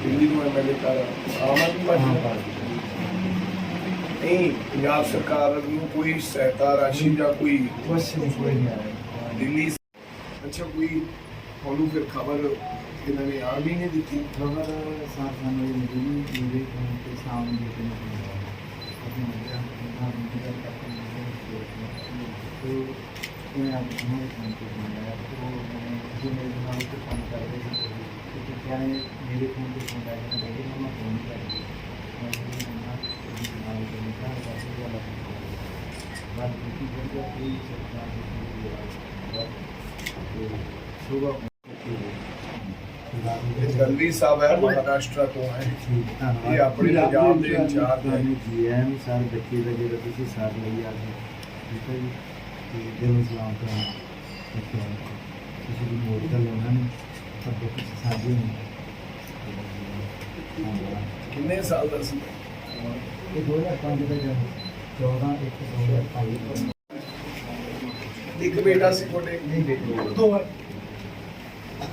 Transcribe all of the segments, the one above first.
ਦਿੱਲੀ ਨੂੰ ਐਮਐਲਏ ਕਰ ਆਮ ਆਦਮੀ ਪਾਰਟੀ ਦਾ? ਨਹੀਂ ਪੰਜਾਬ ਸਰਕਾਰ ਨੂੰ ਕੋਈ ਸਹਾਇਤਾ ਰਾਸ਼ੀ ਜਾਂ ਕੋਈ ਕੁਛ ਨਹੀਂ ਕੋਈ ਨਹੀਂ ਆਇਆ ਦਿੱਲੀ ਅੱਛਾ ਕੋਈ ਤੁਹਾਨੂੰ ਫਿਰ ਖਬਰ ਇਹਨਾਂ ਨੇ ਆ ਵੀ ਨਹੀਂ ਦਿੱਤੀ ਖਬਰ ਸਾਥ ਸਾਨੂੰ ਇਹ ਮਿਲੀ ਮੇਰੇ ਫੋਨ ਤੇ ਸਾਹਮਣੇ ਦੇ ਕੇ ਨਹੀਂ ਆਪਣੀ ਮੀਡੀਆ ਨਾਲ ਮੀਡੀਆ ਤੇ ਆਪ ਨੂੰ ਫੋਨ ਤੇ ਬੁਲਾਇਆ ਉਹ ਮੈਨੂੰ ਜੀ ਮੇਰੇ ਨਾਲ ਤੇ ਫੋਨ ਕਰਦੇ ਸੀ ਤੇ ਕਿਹਾ ਨੇ ਮੇਰੇ ਫੋਨ ਤੇ ਫੋਨ ਆਇਆ ਕਿ ਮੈਂ ਮਮਾ ਫੋਨ ਨਹੀਂ ਕਰਦੀ ਮੈਂ ਜੀ ਮਮਾ ਜੀ ਨਾਲ ਤੇ ਨਿਕਾਲ ਕਰ ਸੀ ਵਾਲਾ ਬਾਅਦ ਵਿੱਚ ਜਦ ਇਹ ਸਰਕਾਰ ਦੇ ਕੋਲ ਗਿਆ ਤੇ ਸੁਬਾਹ ਗੰਦੀ ਸਾਹਿਬ ਹੈ ਮਹਾਰਾਸ਼ਟਰ ਤੋਂ ਹੈ ਇਹ ਆਪਣੇ ਪੰਜਾਬ ਦੇ ਇੰਚਾਰਜ ਹੈ ਜੀ ਐਮ ਸਰ ਬੱਚੇ ਦਾ ਜਿਹੜਾ ਤੁਸੀਂ ਸਾਥ ਲਈ ਆ ਰਹੇ ਠੀਕ ਹੈ ਜੀ ਤੇ ਦਿਲੋਂ ਸਲਾਮ ਕਰਾਂ ਤੁਸੀਂ ਵੀ ਮੋੜ ਕਰ ਲੈਣਾ ਨਹੀਂ ਪਰ ਦੁੱਖ ਸਾਂਝੇ ਨੇ। ਕਿੰਨੇ ਸਾਲ ਦਾ ਸੀ? ਇਹ 2005 ਦਾ ਜਨਮ 14 1 2005 ਇੱਕ ਬੇਟਾ ਸੀ ਤੁਹਾਡੇ? ਨਹੀਂ ਬੇਟੇ ਦੋ। ਹੈ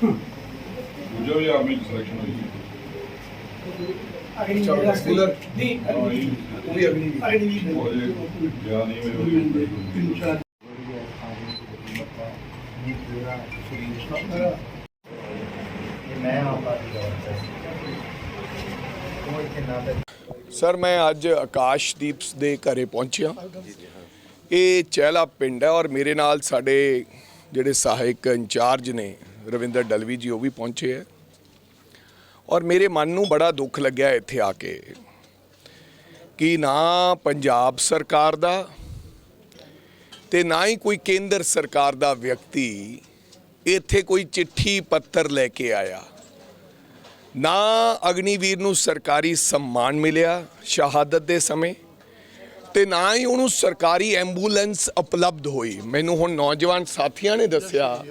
ਦੂਜਾ ਵੀ ਆਰਮੀ ਸਿਲੈਕਸ਼ਨ ਹੋਈ ਹੈ ਚਲੋ ਸਕੂਲਰ ਹਾਂ ਇਹ ਉਹ ਵੀ। ਅਗਨੀ ਵੀ। ਉਹ ਹਜੇ ਗਿਆ ਨਹੀਂ ਮੇਰੇ ਮੈਂ ਆਪਾਂ ਦੀ ਜਵਾਬ ਕੋਈ ਤੇ ਨਾ ਸਰ, ਮੈਂ ਅੱਜ ਆਕਾਸ਼ਦੀਪ ਦੇ ਘਰੇ ਪਹੁੰਚਿਆ। ਇਹ ਚਹਿਲਾ ਪਿੰਡ ਹੈ ਔਰ ਮੇਰੇ ਨਾਲ ਸਾਡੇ ਜਿਹੜੇ ਸਹਾਇਕ ਇੰਚਾਰਜ ਨੇ, ਰਵਿੰਦਰ ਡਲਵੀ ਜੀ, ਉਹ ਵੀ ਪਹੁੰਚੇ ਹੈ। ਔਰ ਮੇਰੇ ਮਨ ਨੂੰ ਬੜਾ ਦੁੱਖ ਲੱਗਿਆ ਇੱਥੇ ਆ ਕੇ ਕਿ ਨਾ ਪੰਜਾਬ ਸਰਕਾਰ ਦਾ ਤੇ ਨਾ ਹੀ ਕੋਈ ਕੇਂਦਰ ਸਰਕਾਰ ਦਾ ਵਿਅਕਤੀ ਇੱਥੇ ਕੋਈ ਚਿੱਠੀ ਪੱਤਰ ਲੈ ਕੇ ਆਇਆ। ਨਾ ਅਗਨੀਵੀਰ ਨੂੰ ਸਰਕਾਰੀ ਸਨਮਾਨ ਮਿਲਿਆ ਸ਼ਹਾਦਤ ਦੇ ਸਮੇਂ ਤੇ ਨਾ ਹੀ ਉਹਨੂੰ ਸਰਕਾਰੀ ਐਂਬੂਲੈਂਸ ਉਪਲਬਧ ਹੋਈ। ਮੈਨੂੰ ਹੁਣ ਨੌਜਵਾਨ ਸਾਥੀਆਂ ਨੇ ਦੱਸਿਆ,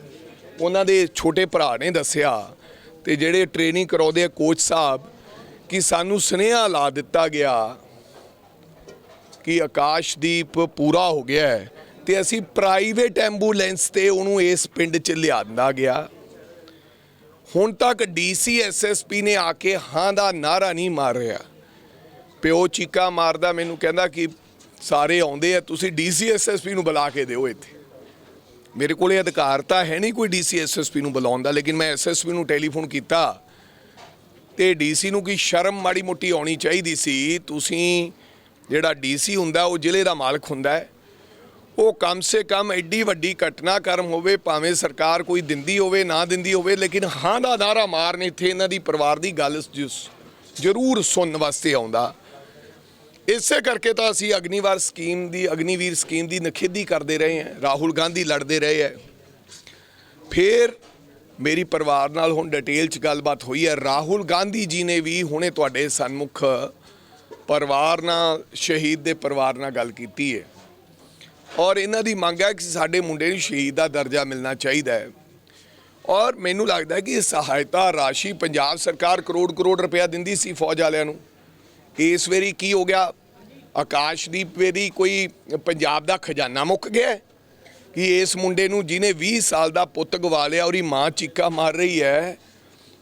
ਉਹਨਾਂ ਦੇ ਛੋਟੇ ਭਰਾ ਨੇ ਦੱਸਿਆ ਤੇ ਜਿਹੜੇ ਟ੍ਰੇਨਿੰਗ ਕਰਾਉਂਦੇ ਆ ਕੋਚ ਸਾਹਿਬ ਕਿ ਸਾਨੂੰ ਸੁਨੇਹਾ ਲਾ ਦਿੱਤਾ ਗਿਆ ਕਿ ਆਕਾਸ਼ਦੀਪ ਪੂਰਾ ਹੋ ਗਿਆ ਹੈ। ਤੇ ਅਸੀਂ ਪ੍ਰਾਈਵੇਟ ਐਂਬੂਲੈਂਸ ਤੇ ਉਹਨੂੰ ਇਸ ਪਿੰਡ 'ਚ ਲਿਆਂਦਾ ਗਿਆ। ਹੁਣ ਤੱਕ ਡੀਸੀ ਐਸਐਸਪੀ ਨੇ ਆ ਕੇ ਹਾਂ ਦਾ ਨਾਰਾ ਨਹੀਂ ਮਾਰ ਰਿਹਾ। ਪਿਓ ਚੀਕਾ ਮਾਰਦਾ, ਮੈਨੂੰ ਕਹਿੰਦਾ ਕਿ ਸਾਰੇ ਆਉਂਦੇ ਆ, ਤੁਸੀਂ ਡੀਸੀ ਐਸਐਸਪੀ ਨੂੰ ਬੁਲਾ ਕੇ ਦਿਓ ਇੱਥੇ। ਮੇਰੇ ਕੋਲੇ ਅਧਿਕਾਰ ਤਾਂ ਹੈ ਨਹੀਂ ਕੋਈ ਡੀਸੀ ਐਸਐਸਪੀ ਨੂੰ ਬੁਲਾਉਣ ਦਾ, ਲੇਕਿਨ ਮੈਂ ਐਸਐਸਪੀ ਨੂੰ ਟੈਲੀਫੋਨ ਕੀਤਾ ਤੇ ਡੀਸੀ ਨੂੰ ਕੀ ਸ਼ਰਮ ਮਾੜੀ ਮੋਟੀ ਆਉਣੀ ਚਾਹੀਦੀ ਸੀ। ਤੁਸੀਂ ਜਿਹੜਾ ਡੀਸੀ ਹੁੰਦਾ, ਉਹ ਜ਼ਿਲ੍ਹੇ ਦਾ ਮਾਲਕ ਹੁੰਦਾ ਹੈ। ਉਹ ਕਮ ਸੇ ਕਮ ਐਡੀ ਵੱਡੀ ਘਟਨਾਕ੍ਰਮ ਹੋਵੇ, ਭਾਵੇਂ ਸਰਕਾਰ ਕੋਈ ਦਿੰਦੀ ਹੋਵੇ, ਨਾ ਦਿੰਦੀ ਹੋਵੇ, ਲੇਕਿਨ ਹਾਂ ਦਾ ਨਾਰਾ ਮਾਰਨ ਇੱਥੇ ਇਹਨਾਂ ਦੀ ਪਰਿਵਾਰ ਦੀ ਗੱਲ ਜ਼ਰੂਰ ਸੁਣਨ ਵਾਸਤੇ ਆਉਂਦਾ। ਇਸੇ ਕਰਕੇ ਤਾਂ ਅਸੀਂ ਅਗਨੀਵਾਰ ਸਕੀਮ ਦੀ, ਅਗਨੀਵੀਰ ਸਕੀਮ ਦੀ ਨਖੇਦੀ ਕਰਦੇ ਰਹੇ ਹਾਂ, ਰਾਹੁਲ ਗਾਂਧੀ ਲੜਦੇ ਰਹੇ ਹੈ। ਫਿਰ ਮੇਰੀ ਪਰਿਵਾਰ ਨਾਲ ਹੁਣ ਡਿਟੇਲ ਚ ਗੱਲਬਾਤ ਹੋਈ ਹੈ। ਰਾਹੁਲ ਗਾਂਧੀ ਜੀ ਨੇ ਵੀ ਹੁਣੇ ਤੁਹਾਡੇ ਸਨਮੁਖ ਪਰਿਵਾਰ ਨਾਲ, ਸ਼ਹੀਦ ਦੇ ਪਰਿਵਾਰ ਨਾਲ ਗੱਲ ਕੀਤੀ ਹੈ। ਔਰ ਇਹਨਾਂ ਦੀ ਮੰਗ ਹੈ ਕਿ ਸਾਡੇ ਮੁੰਡੇ ਨੂੰ ਸ਼ਹੀਦ ਦਾ ਦਰਜਾ ਮਿਲਣਾ ਚਾਹੀਦਾ ਹੈ। ਔਰ ਮੈਨੂੰ ਲੱਗਦਾ ਕਿ ਇਹ ਸਹਾਇਤਾ ਰਾਸ਼ੀ ਪੰਜਾਬ ਸਰਕਾਰ ਕਰੋੜ ਕਰੋੜ ਰੁਪਇਆ ਦਿੰਦੀ ਸੀ ਫੌਜ ਵਾਲਿਆਂ ਨੂੰ। ਇਸ ਵੇਰੀ ਕੀ ਹੋ ਗਿਆ? ਆਕਾਸ਼ਦੀਪ ਵੇਰੀ ਕੋਈ ਪੰਜਾਬ ਦਾ ਖਜ਼ਾਨਾ ਮੁੱਕ ਗਿਆ ਕਿ ਇਸ ਮੁੰਡੇ ਨੂੰ ਜਿਹਨੇ 20 ਸਾਲ ਦਾ ਪੁੱਤ ਗਵਾ ਲਿਆ ਉਹਦੀ ਮਾਂ ਚੀਕਾ ਮਾਰ ਰਹੀ ਹੈ।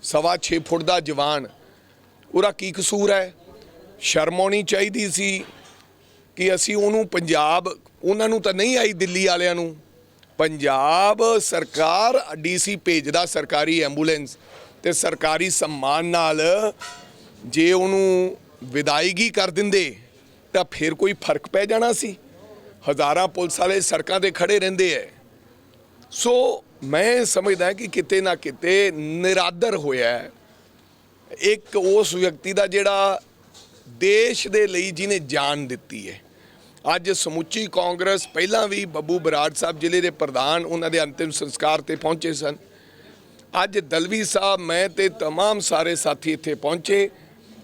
ਸਵਾ 6 ਫੁੱਟ ਦਾ ਜਵਾਨ। ਉਹਦਾ ਕੀ ਕਸੂਰ ਹੈ? ਸ਼ਰਮ ਆਉਣੀ ਚਾਹੀਦੀ ਸੀ ਕਿ ਅਸੀਂ ਉਹਨੂੰ ਪੰਜਾਬ ਉਹਨਾਂ ਨੂੰ ਤਾਂ ਨਹੀਂ ਆਈ ਦਿੱਲੀ ਵਾਲਿਆਂ ਨੂੰ। ਪੰਜਾਬ ਸਰਕਾਰ, ਡੀਸੀ ਭੇਜਦਾ ਸਰਕਾਰੀ ਐਂਬੂਲੈਂਸ ਤੇ ਸਰਕਾਰੀ ਸਨਮਾਨ ਨਾਲ ਜੇ ਉਹਨੂੰ ਵਿਦਾਇਗੀ ਕਰ ਦਿੰਦੇ, ਤਾਂ ਫਿਰ ਕੋਈ ਫ਼ਰਕ ਪੈ ਜਾਣਾ ਸੀ। ਹਜ਼ਾਰਾਂ ਪੁਲਿਸ ਵਾਲੇ ਸੜਕਾਂ ਤੇ ਖੜੇ ਰਹਿੰਦੇ ਐ। ਸੋ ਮੈਂ ਸਮਝਦਾ ਕਿ ਕਿਤੇ ਨਾ ਕਿਤੇ ਨਿਰਾਦਰ ਹੋਇਆ ਇੱਕ ਉਸ ਵਿਅਕਤੀ ਦਾ ਜਿਹੜਾ ਦੇਸ਼ ਦੇ ਲਈ ਜਿਹਨੇ ਜਾਨ ਦਿੱਤੀ ਹੈ ਅੱਜ ਸਮੁੱਚੀ ਕਾਂਗਰਸ ਪਹਿਲਾਂ ਵੀ ਬੱਬੂ ਬਰਾੜ ਸਾਹਿਬ ਜ਼ਿਲ੍ਹੇ ਦੇ ਪ੍ਰਧਾਨ ਉਹਨਾਂ ਦੇ ਅੰਤਿਮ ਸੰਸਕਾਰ ਤੇ ਪਹੁੰਚੇ ਸਨ ਅੱਜ ਦਲਵੀ ਸਾਹਿਬ ਮੈਂ ਤੇ तमाम ਸਾਰੇ ਸਾਥੀ ਇੱਥੇ ਪਹੁੰਚੇ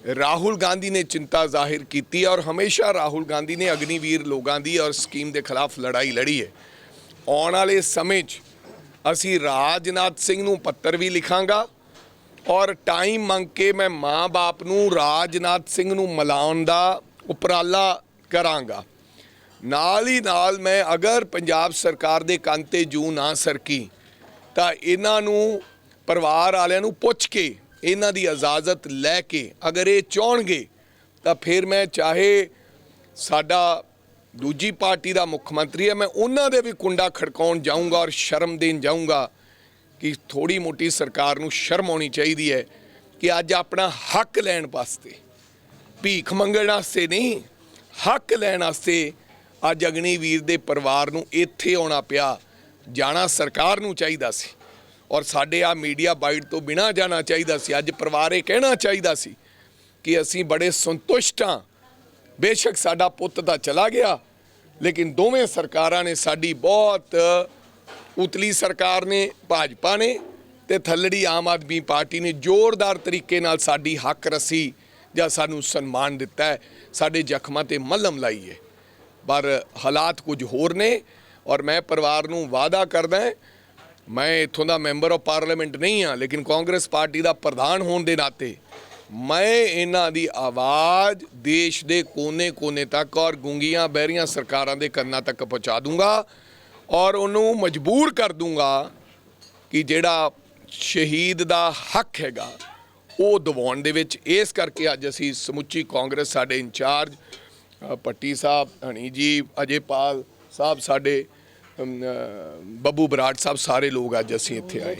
ਰਾਹੁਲ ਗਾਂਧੀ ਨੇ ਚਿੰਤਾ ਜ਼ਾਹਿਰ ਕੀਤੀ ਹੈ ਔਰ ਹਮੇਸ਼ਾ ਰਾਹੁਲ ਗਾਂਧੀ ਨੇ ਅਗਨੀਵੀਰ ਲੋਕਾਂ ਦੀ ਔਰ ਸਕੀਮ ਦੇ ਖਿਲਾਫ ਲੜਾਈ ਲੜੀ ਹੈ ਆਉਣ ਵਾਲੇ ਸਮੇਂ 'ਚ ਅਸੀਂ ਰਾਜਨਾਥ ਸਿੰਘ ਨੂੰ ਪੱਤਰ ਵੀ ਲਿਖਾਂਗਾ ਔਰ ਟਾਈਮ ਮੰਗ ਕੇ ਮੈਂ ਮਾਂ-ਬਾਪ ਨੂੰ ਰਾਜਨਾਥ ਸਿੰਘ ਨੂੰ ਮਿਲਾਉਣ ਦਾ ਉਪਰਾਲਾ ਕਰਾਂਗਾ ਨਾਲ ਹੀ ਨਾਲ ਮੈਂ ਅਗਰ ਪੰਜਾਬ ਸਰਕਾਰ ਦੇ ਕੰਨ ਤੇ ਜੂ ਨਾ ਸਰਕੀ, ਤਾਂ ਇਹਨਾਂ ਨੂੰ ਪਰਿਵਾਰ ਵਾਲਿਆਂ ਨੂੰ ਪੁੱਛ ਕੇ, ਇਹਨਾਂ ਦੀ ਇਜਾਜ਼ਤ ਲੈ ਕੇ ਅਗਰ ਇਹ ਚਾਹਣਗੇ, ਤਾਂ ਫਿਰ ਮੈਂ ਚਾਹੇ ਸਾਡਾ ਦੂਜੀ ਪਾਰਟੀ ਦਾ ਮੁੱਖ ਮੰਤਰੀ ਹੈ, ਮੈਂ ਉਹਨਾਂ ਦੇ ਵੀ ਕੁੰਡਾ ਖੜਕਾਉਣ ਜਾਊਂਗਾ ਔਰ ਸ਼ਰਮ ਦੇਣ ਜਾਊਂਗਾ ਕਿ ਥੋੜੀ ਮੋਟੀ ਸਰਕਾਰ ਨੂੰ ਸ਼ਰਮ ਆਉਣੀ ਚਾਹੀਦੀ ਹੈ ਕਿ ਅੱਜ ਆਪਣਾ ਹੱਕ ਲੈਣ ਵਾਸਤੇ, ਭੀਖ ਮੰਗਣ ਵਾਸਤੇ ਨਹੀਂ, ਹੱਕ ਲੈਣ ਵਾਸਤੇ ਅੱਜ ਅਗਨੀਵੀਰ ਦੇ ਪਰਿਵਾਰ ਨੂੰ ਇੱਥੇ ਆਉਣਾ ਪਿਆ। ਜਾਣਾ ਸਰਕਾਰ ਨੂੰ ਚਾਹੀਦਾ ਸੀ। ਔਰ ਸਾਡੇ ਆ ਮੀਡੀਆ ਬਾਈਟ ਤੋਂ ਬਿਨਾ ਜਾਣਾ ਚਾਹੀਦਾ ਸੀ। ਅੱਜ ਪਰਿਵਾਰ ਇਹ ਕਹਿਣਾ ਚਾਹੀਦਾ ਸੀ ਕਿ ਅਸੀਂ ਬੜੇ ਸੰਤੁਸ਼ਟ ਹਾਂ। ਬੇਸ਼ੱਕ ਸਾਡਾ ਪੁੱਤ ਤਾਂ ਚਲਾ ਗਿਆ, ਲੇਕਿਨ ਦੋਵੇਂ ਸਰਕਾਰਾਂ ਨੇ ਸਾਡੀ ਬਹੁਤ ਉਤਲੀ ਸਰਕਾਰ ਨੇ, ਭਾਜਪਾ ਨੇ ਤੇ ਥੱਲੜੀ ਆਮ ਆਦਮੀ ਪਾਰਟੀ ਨੇ ਜ਼ੋਰਦਾਰ ਤਰੀਕੇ ਨਾਲ ਸਾਡੀ ਹੱਕ ਰਸੀ ਜਾਂ ਸਾਨੂੰ ਸਨਮਾਨ ਦਿੱਤਾ ਹੈ। ਸਾਡੇ ਜ਼ਖਮਾਂ ਤੇ ਮਲਮ ਲਾਈਏ ਪਰ ਹਾਲਾਤ ਕੁਝ ਹੋਰ ਨੇ ਔਰ ਮੈਂ ਪਰਿਵਾਰ ਨੂੰ ਵਾਅਦਾ ਕਰਦਾ ਮੈਂ ਇੱਥੋਂ ਦਾ ਮੈਂਬਰ ਆਫ ਪਾਰਲੀਮੈਂਟ ਨਹੀਂ ਹਾਂ, ਲੇਕਿਨ ਕਾਂਗਰਸ ਪਾਰਟੀ ਦਾ ਪ੍ਰਧਾਨ ਹੋਣ ਦੇ ਨਾਤੇ ਮੈਂ ਇਹਨਾਂ ਦੀ ਆਵਾਜ਼ ਦੇਸ਼ ਦੇ ਕੋਨੇ-ਕੋਨੇ ਤੱਕ ਔਰ ਗੁੰਗੀਆਂ ਬਹਿਰੀਆਂ ਸਰਕਾਰਾਂ ਦੇ ਕੰਨਾਂ ਤੱਕ ਪਹੁੰਚਾ ਦੂੰਗਾ ਔਰ ਉਹਨੂੰ ਮਜਬੂਰ ਕਰ ਦੂੰਗਾ ਕਿ ਜਿਹੜਾ ਸ਼ਹੀਦ ਦਾ ਹੱਕ ਹੈਗਾ, ਉਹ ਦਿਵਾਉਣ ਦੇ ਵਿੱਚ ਇਸ ਕਰਕੇ ਅੱਜ ਅਸੀਂ ਸਮੁੱਚੀ ਕਾਂਗਰਸ ਸਾਡੇ ਇੰਚਾਰਜ ਪੱਟੀ ਸਾਹਿਬ, ਹਣੀ ਜੀ ਅਜੇ ਪਾਲ ਸਾਹਿਬ ਸਾਡੇ ਬੱਬੂ ਬਰਾੜ ਸਾਹਿਬ ਸਾਰੇ ਲੋਕ ਅੱਜ ਅਸੀਂ ਇੱਥੇ ਆਏ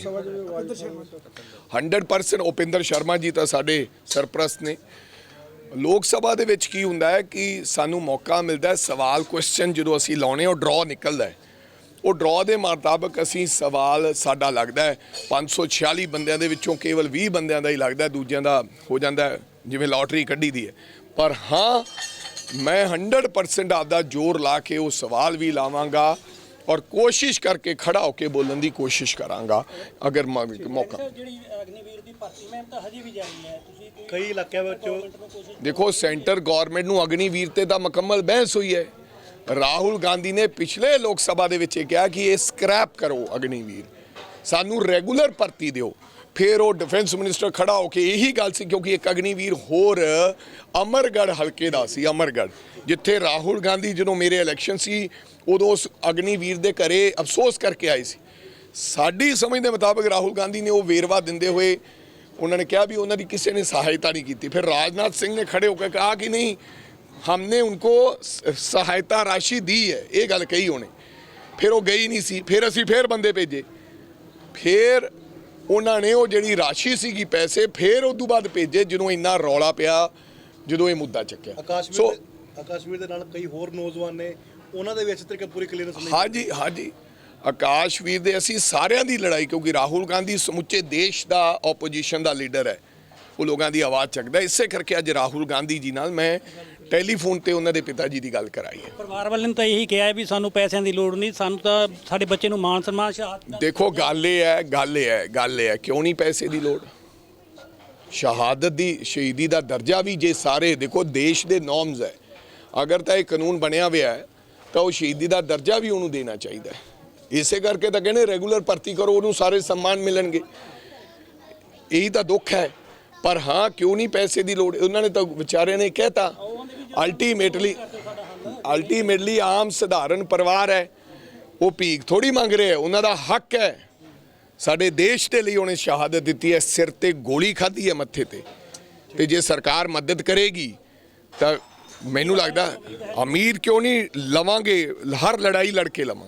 100% ਉਪਿੰਦਰ ਸ਼ਰਮਾ ਜੀ ਤਾਂ ਸਾਡੇ ਸਰਪ੍ਰਸਤ ਨੇ। ਲੋਕ ਸਭਾ ਦੇ ਵਿੱਚ ਕੀ ਹੁੰਦਾ ਹੈ ਕਿ ਸਾਨੂੰ ਮੌਕਾ ਮਿਲਦਾ ਹੈ, ਸਵਾਲ ਕੁਐਸਚਨ ਜਦੋਂ ਅਸੀਂ ਲਾਉਣੇ ਉਹ ਡਰਾਅ ਨਿਕਲਦਾ ਹੈ। ਉਹ ਡਰਾਅ ਦੇ ਮੁਤਾਬਕ ਅਸੀਂ ਸਵਾਲ ਸਾਡਾ ਲੱਗਦਾ ਹੈ 546 ਬੰਦਿਆਂ ਦੇ ਵਿੱਚੋਂ ਕੇਵਲ 20 ਬੰਦਿਆਂ ਦਾ ਹੀ ਲੱਗਦਾ ਦੂਜਿਆਂ ਦਾ ਹੋ ਜਾਂਦਾ ਜਿਵੇਂ ਲਾਟਰੀ ਕੱਢੀ ਦੀ ਹੈ। ਪਰ ਹਾਂ ਮੈਂ 100% ਆਪਦਾ ਜ਼ੋਰ ਲਾ ਕੇ ਉਹ ਸਵਾਲ ਵੀ ਲਾਵਾਂਗਾ ਔਰ ਕੋਸ਼ਿਸ਼ ਕਰਕੇ ਖੜਾ ਹੋ ਕੇ ਬੋਲਣ ਦੀ ਕੋਸ਼ਿਸ਼ ਕਰਾਂਗਾ ਅਗਰ ਮੌਕਾ ਜਿਹੜੀ ਅਗਨੀਵੀਰ ਦੀ ਭਰਤੀ ਮੈਂ ਤਾਂ ਹਜੇ ਵੀ ਜਾਰੀ ਹੈ। ਤੁਸੀਂ ਕੋਈ ਇਲਾਕਿਆਂ ਵਿੱਚ ਦੇਖੋ ਸੈਂਟਰ ਗਵਰਨਮੈਂਟ ਨੂੰ ਅਗਨੀਵੀਰ ਤੇ ਤਾਂ ਮੁਕੰਮਲ ਬਹਿਸ ਹੋਈ ਹੈ। ਰਾਹੁਲ ਗਾਂਧੀ ਨੇ ਪਿਛਲੇ ਲੋਕ ਸਭਾ ਦੇ ਵਿੱਚ ਇਹ ਕਿਹਾ ਕਿ ਇਹ ਸਕ੍ਰੈਪ ਕਰੋ ਅਗਨੀਵੀਰ। ਸਾਨੂੰ ਰੈਗੂਲਰ ਭਰਤੀ ਦਿਓ। ਫਿਰ ਉਹ ਡਿਫੈਂਸ ਮਿਨਿਸਟਰ ਖੜਾ ਹੋ ਕੇ ਇਹੀ ਗੱਲ ਸੀ ਕਿਉਂਕਿ ਇੱਕ ਅਗਨੀਵੀਰ ਹੋਰ ਅਮਰਗੜ ਹਲਕੇ ਦਾ ਸੀ ਅਮਰਗੜ ਜਿੱਥੇ ਰਾਹੁਲ ਗਾਂਧੀ ਜਦੋਂ ਮੇਰੇ ਇਲੈਕਸ਼ਨ ਸੀ ਉਦੋਂ ਉਸ ਅਗਨੀਵੀਰ ਦੇ ਘਰੇ ਅਫਸੋਸ ਕਰਕੇ ਆਏ ਸੀ ਸਾਡੀ ਸਮਝ ਦੇ ਮੁਤਾਬਕ ਰਾਹੁਲ ਗਾਂਧੀ ਨੇ ਉਹ ਵੇਰਵਾ ਦਿੰਦੇ ਹੋਏ ਉਹਨਾਂ ਨੇ ਕਿਹਾ ਵੀ ਉਹਨਾਂ ਦੀ ਕਿਸੇ ਨੇ ਸਹਾਇਤਾ ਨਹੀਂ ਕੀਤੀ ਫਿਰ ਰਾਜਨਾਥ ਸਿੰਘ ਨੇ ਖੜੇ ਹੋ ਕੇ ਕਹਾ ਕਿ ਨਹੀਂ हमने उनको स- सहायता राशि दी है ਇਹ ਗੱਲ ਕਹੀ ਉਹਨੇ ਫਿਰ ਉਹ ਗਈ ਨਹੀਂ ਸੀ ਫਿਰ ਅਸੀਂ ਫਿਰ ਬੰਦੇ ਭੇਜੇ ਫਿਰ ਉਹਨਾਂ ਨੇ ਉਹ ਜਿਹੜੀ ਰਾਸ਼ੀ ਸੀਗੀ ਪੈਸੇ ਫਿਰ ਉਸ ਤੋਂ ਬਾਅਦ ਭੇਜੇ ਜਦੋਂ ਇੰਨਾ ਰੌਲਾ ਪਿਆ ਜਦੋਂ ਇਹ ਮੁੱਦਾ ਚੱਕਿਆ। ਸੋ ਆਕਾਸ਼ਵੀਰ ਦੇ ਨਾਲ ਕਈ ਹੋਰ ਨੌਜਵਾਨ ਨੇ ਉਹਨਾਂ ਦੇ ਵਿੱਚ ਤਰੀਕੇ ਪੂਰੀ ਕਲੀਅਰੈਂਸ ਨਹੀਂ ਹਾਂਜੀ ਹਾਂਜੀ। ਆਕਾਸ਼ਵੀਰ ਦੇ ਅਸੀਂ ਸਾਰਿਆਂ ਦੀ ਲੜਾਈ ਕਿਉਂਕਿ ਰਾਹੁਲ ਗਾਂਧੀ ਸਮੁੱਚੇ ਦੇਸ਼ ਦਾ ਆਪੋਜੀਸ਼ਨ ਦਾ ਲੀਡਰ ਹੈ। ਉਹ ਲੋਕਾਂ ਦੀ ਆਵਾਜ਼ ਚੱਕਦਾ ਇਸੇ ਕਰਕੇ ਅੱਜ ਰਾਹੁਲ ਗਾਂਧੀ ਜੀ ਨਾਲ ਮੈਂ ਟੈਲੀਫੋਨ ਤੇ ਉਹਨਾਂ ਦੇ ਪਿਤਾ ਜੀ ਦੀ ਗੱਲ ਕਰਾਈ ਹੈ। ਪਰਿਵਾਰ ਵਾਲਿਆਂ ਨੇ ਤਾਂ ਇਹੀ ਕਿਹਾ ਹੈ ਵੀ ਸਾਨੂੰ ਪੈਸਿਆਂ ਦੀ ਲੋੜ ਨਹੀਂ ਸਾਨੂੰ ਤਾਂ ਸਾਡੇ ਬੱਚੇ ਨੂੰ ਮਾਨ ਸਨਮਾਨ ਸ਼ਹਾਦਤ ਦੇਖੋ ਗੱਲ ਇਹ ਹੈ ਗੱਲ ਇਹ ਹੈ ਗੱਲ ਇਹ ਹੈ ਕਿਉਂ ਨਹੀਂ ਪੈਸੇ ਦੀ ਲੋੜ? ਸ਼ਹਾਦਤ ਦੀ ਸ਼ਹੀਦੀ ਦਾ ਦਰਜਾ ਵੀ ਜੇ ਸਾਰੇ ਦੇਖੋ ਦੇਸ਼ ਦੇ ਨੋਰਮਸ ਹੈ। ਅਗਰ ਤਾਂ ਇਹ ਕਾਨੂੰਨ ਬਣਿਆ ਹੋਇਆ ਹੈ ਤਾਂ ਉਹ ਸ਼ਹੀਦੀ ਦਾ ਦਰਜਾ ਵੀ ਉਹਨੂੰ ਦੇਣਾ ਚਾਹੀਦਾ ਹੈ। ਇਸੇ ਕਰਕੇ ਤਾਂ ਕਹਿੰਦੇ ਰੈਗੂਲਰ ਭਰਤੀ ਕਰੋ ਉਹਨੂੰ ਸਾਰੇ ਸਨਮਾਨ ਮਿਲਣਗੇ। ਇਹੀ ਤਾਂ ਦੁੱਖ ਹੈ। ਪਰ ਹਾਂ ਕਿਉਂ ਨਹੀਂ ਪੈਸੇ ਦੀ ਲੋੜ? ਉਹਨਾਂ ਨੇ ਤਾਂ ਵਿਚਾਰਿਆਂ ਨੇ ਕਹਿਤਾ ਅਲਟੀਮੇਟਲੀ ਅਲਟੀਮੇਟਲੀ ਆਮ ਸਧਾਰਨ ਪਰਿਵਾਰ ਹੈ। ਉਹ ਭੀਖ ਥੋੜੀ ਮੰਗ ਰਹੇ ਹੈ, ਉਹਨਾਂ ਦਾ ਹੱਕ ਹੈ। ਸਾਡੇ ਦੇਸ਼ ਦੇ ਲਈ ਉਹਨੇ ਸ਼ਹਾਦਤ ਦਿੱਤੀ ਹੈ, ਸਿਰ ਤੇ ਗੋਲੀ ਖਾਧੀ ਹੈ ਮੱਥੇ ਤੇ। ਤੇ ਜੇ ਸਰਕਾਰ ਮਦਦ ਕਰੇਗੀ, ਤਾਂ ਮੈਨੂੰ ਲੱਗਦਾ ਅਮੀਰ ਕਿਉਂ ਨਹੀਂ ਲਵਾਂਗੇ, ਹਰ ਲੜਾਈ ਲੜ ਕੇ ਲਵਾਂਗੇ।